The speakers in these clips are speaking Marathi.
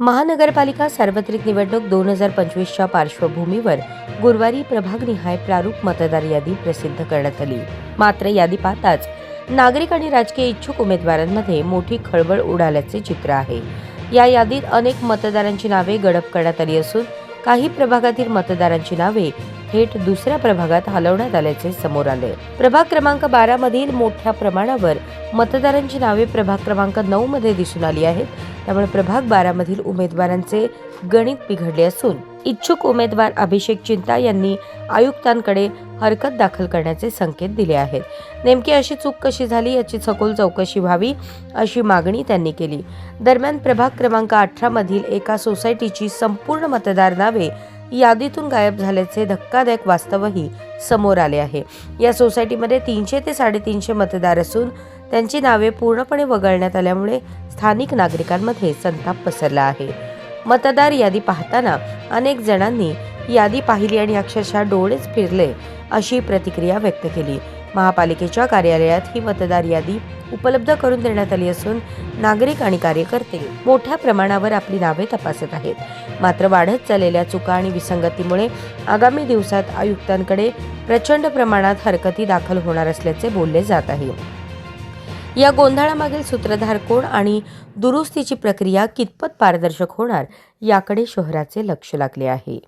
महानगरपालिका सार्वत्रिक निवडणूक दोन हजार पंचवीसच्या पार्श्वभूमीवर गुरुवारी प्रभागनिहाय प्रारूप मतदार यादी प्रसिद्ध करण्यात आली. मात्र यादी पाहताच नागरिक आणि राजकीय इच्छुक उमेदवारांमध्ये मोठी खळबळ उडाल्याचे चित्र आहे. या यादीत अनेक मतदारांची नावे गडप करण्यात आली असून काही प्रभागातील मतदारांची नावे थेट दुसऱ्या प्रभागात हलवण्यात आल्याचे समोर आले. प्रभाग क्रमांक बारा मधील मोठ्या प्रमाणावर मतदारांची नावे प्रभाग क्रमांक नऊ मध्ये दिसून आली आहेत. त्यामुळे प्रभाग बारा मधील उमेदवारांचे गणित बिघडले असून इच्छुक उमेदवार अभिषेक चिंता यांनी आयुक्तांकडे हरकत दाखल करण्याचे संकेत दिले आहेत. नेमकी अशी चूक कशी झाली याची सखोल चौकशी व्हावी अशी मागणी त्यांनी केली. दरम्यान प्रभाग क्रमांक अठरा मधील एका सोसायटीची संपूर्ण मतदार नावे यादीतून गायब झाल्याचे धक्कादायक वास्तवही समोर आले आहे. या सोसायटीमध्ये तीनशे ते साडेतीनशे मतदार असून त्यांची नावे पूर्णपणे वगळण्यात आल्यामुळे स्थानिक नागरिकांमध्ये संताप पसरला आहे. मतदार यादी पाहताना अनेक जणांनी यादी पाहिली आणि अक्षरशः डोळेच फिरले अशी प्रतिक्रिया व्यक्त केली. महापालिकेच्या कार्यालयात ही मतदार यादी उपलब्ध करून देण्यात आली असून नागरिक आणि कार्यकर्ते मोठ्या प्रमाणावर आपली नावे तपासत आहेत. मात्र वाढत चाललेल्या चुका आणि विसंगतीमुळे आगामी दिवसात आयुक्तांकडे प्रचंड प्रमाणात हरकती दाखल होणार असल्याचे बोलले जात आहे. या गोंधळामागील सूत्रधार कोण आणि दुरुस्तीची प्रक्रिया कितपत पारदर्शक होणार याकडे शहराचे लक्ष लागले आहे.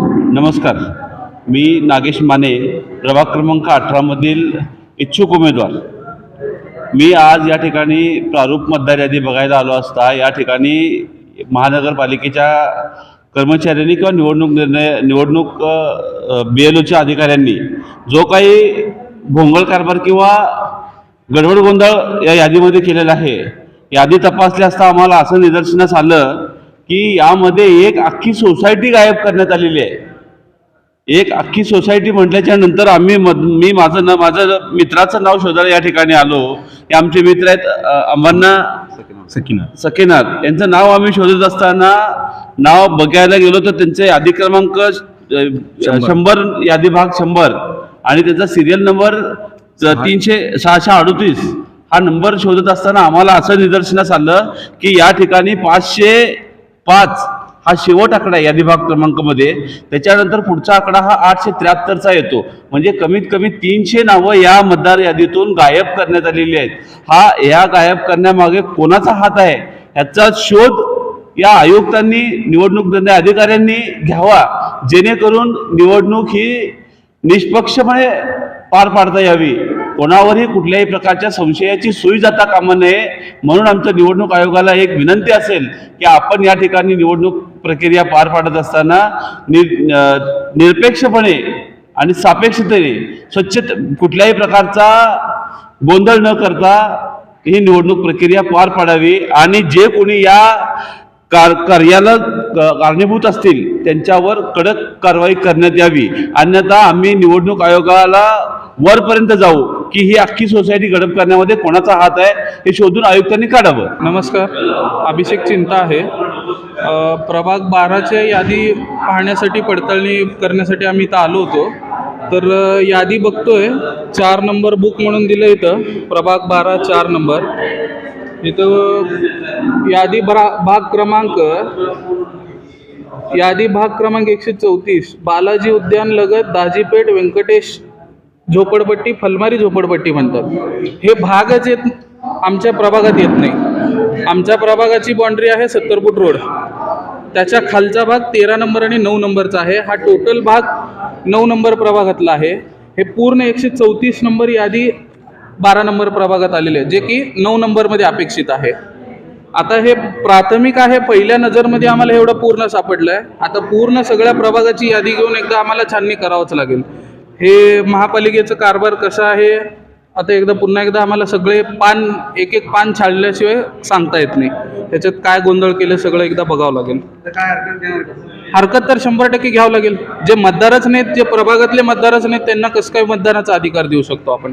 नमस्कार. मी नागेश माने प्रभाग क्रमांक अठरामधील इच्छुक उमेदवार. मी आज या ठिकाणी प्रारूप मतदार यादी बघायला आलो असता या ठिकाणी महानगरपालिकेच्या कर्मचाऱ्यांनी किंवा निवडणूक निर्णय निवडणूक बी एल ओच्या अधिकाऱ्यांनी जो काही भोंगळ कारभार किंवा गडबड गोंधळ या यादीमध्ये केलेला आहे. यादी तपासली असता आम्हाला असं निदर्शनास आलं की यामध्ये एक अख्खी सोसायटी गायब करण्यात आलेली आहे. एक अख्खी सोसायटी म्हटल्याच्या नंतर आम्ही मी माझं न माझं मित्राचं नाव शोधायला या ठिकाणी आलो. हे आमचे मित्र आहेत अंबांना सकीना सकेनाथ. यांचं नाव आम्ही शोधत असताना नाव बघायला गेलो तर त्यांचे यादी क्रमांक शंभर. यादी भाग शंभर आणि त्याचा सिरियल नंबर तीनशे सहाशे अडतीस हा नंबर शोधत असताना आम्हाला असं निदर्शनास आलं की या ठिकाणी पाचशे पाच हा शेवट आकडा आहे यादी भाग क्रमांकामध्ये. त्याच्यानंतर पुढचा आकडा हा आठशे त्र्याहत्तरचा येतो. म्हणजे कमीत कमी तीनशे नावं या मतदार यादीतून गायब करण्यात आलेली आहेत. हा या गायब करण्यामागे कोणाचा हात आहे? ह्याचा शोध या आयुक्तांनी निवडणूक निर्णय अधिकाऱ्यांनी घ्यावा. जेणेकरून निवडणूक ही निष्पक्षपणे पार पाडता यावी. कोणावरही कुठल्याही प्रकारच्या संशयाची सोयी जाता कामा नये. म्हणून आमच्या निवडणूक आयोगाला एक विनंती असेल की आपण या ठिकाणी निवडणूक प्रक्रिया पार पाडत असताना नि निरपेक्षपणे आणि सापेक्षतेने स्वच्छ कुठल्याही प्रकारचा गोंधळ न करता ही निवडणूक प्रक्रिया पार पाडावी. आणि जे कोणी या कार कार्याला क- कारणीभूत असतील त्यांच्यावर कडक कारवाई करण्यात यावी. अन्यथा आम्ही निवडणूक आयोगाला वरपर्यंत जाऊ की ही अख्खी सोसायटी गडप करण्यामध्ये कोणाचा हात आहे हे शोधून आयुक्तांनी काढावं. नमस्कार. अभिषेक चिंता आहे. प्रभाग बाराच्या यादी पाहण्यासाठी पडताळणी करण्यासाठी आम्ही इथं आलो होतो. तर यादी बघतोय. चार नंबर बुक म्हणून दिलं इथं. प्रभाग बारा चार नंबर. इथं यादी भरा भाग क्रमांक यादी भाग क्रमांक एकशे चौतीस बालाजी उद्यान लगत दाजीपेठ व्यंकटेश झोपडपट्टी फलमारी झोपडपट्टी म्हणतात. हे भागच येत आमच्या प्रभागात येत नाही. आमच्या प्रभागाची बाँड्री आहे सत्तर फूट रोड. त्याच्या खालचा भाग तेरा नंबर आणि नऊ नंबरचा आहे. हा टोटल भाग नऊ नंबर प्रभागातला आहे. हे पूर्ण एकशे चौतीस नंबर यादी बारा नंबर प्रभागात आलेले आहे जे की नऊ नंबरमध्ये अपेक्षित आहे. आता हे प्राथमिक आहे पहिल्या नजरमध्ये आम्हाला एवढं पूर्ण सापडलं आहे आता पूर्ण सगळ्या प्रभागाची यादी घेऊन एकदा आम्हाला छाननी करावंच लागेल. हे महापालिकेचं कारभार कसं आहे? आता एकदा पुन्हा एकदा आम्हाला सगळे पान एक एक पान छाडल्याशिवाय सांगता येत नाही. त्याच्यात काय गोंधळ केलं सगळं एकदा बघावं लागेल. हरकत तर शंभर टक्के घ्यावं लागेल. जे मतदारच नाहीत जे प्रभागातले मतदारच नाहीत त्यांना कसं काय मतदानाचा अधिकार देऊ शकतो आपण?